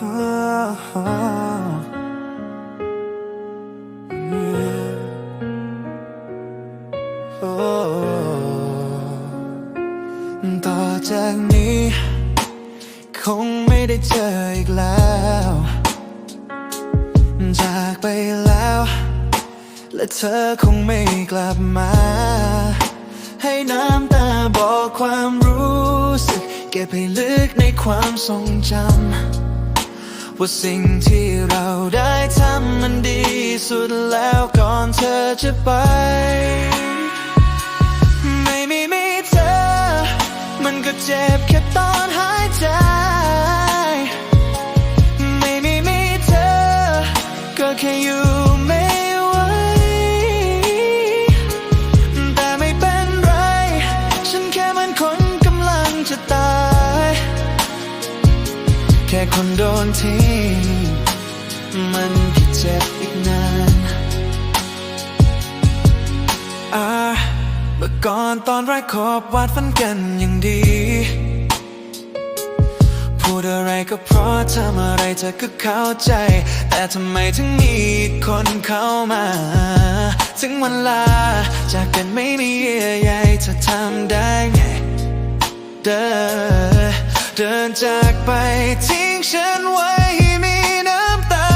ต่อจากนี้ คงไม่ได้เจออีกแล้ว จากไปแล้ว และเธอคงไม่กลับมา ให้น้ำตาบอกความรู้สึก เก็บให้ลึกในความทรงจำ ว่าสิ่งที่เราได้ทำมันดีสุดแล้วก่อนเธอจะไป ไม่มีมีเธอ มันก็เจ็บแค่ตอน แค่คนโดนทิ้งมันก็เจ็บอีกนานอ่าเมื่อก่อนตอนแรกขอบวาดฝันกันอย่างดี พูดอะไรก็เพราะทำอะไรเธอก็เข้าใจ แต่ทำไมถึงมีคนเข้ามา ถึงวันลา จากกันไม่มีเยื่อใยเธอทำได้ไงเดิน เดินจากไปทิ้งฉันไว้ให้มีน้ำตา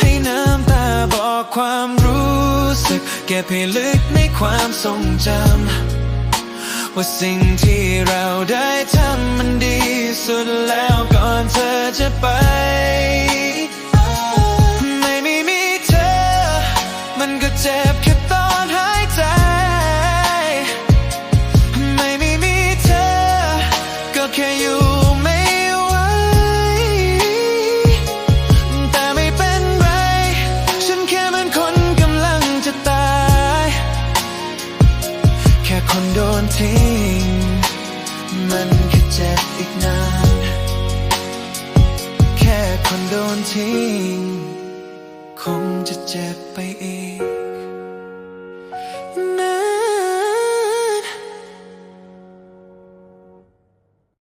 ให้น้ำตาบอกความรู้สึก เก็บให้ลึกในความทรงจำ ว่าสิ่งที่เราได้ทำมันดีสุดแล้วก่อนเธอจะไปไม่มีมีเธอ มันก็เจ็บแค่ โดนทิ้ง มันก็เจ็บอีกนาน แค่คนโดนทิ้ง คงจะเจ็บไปอีก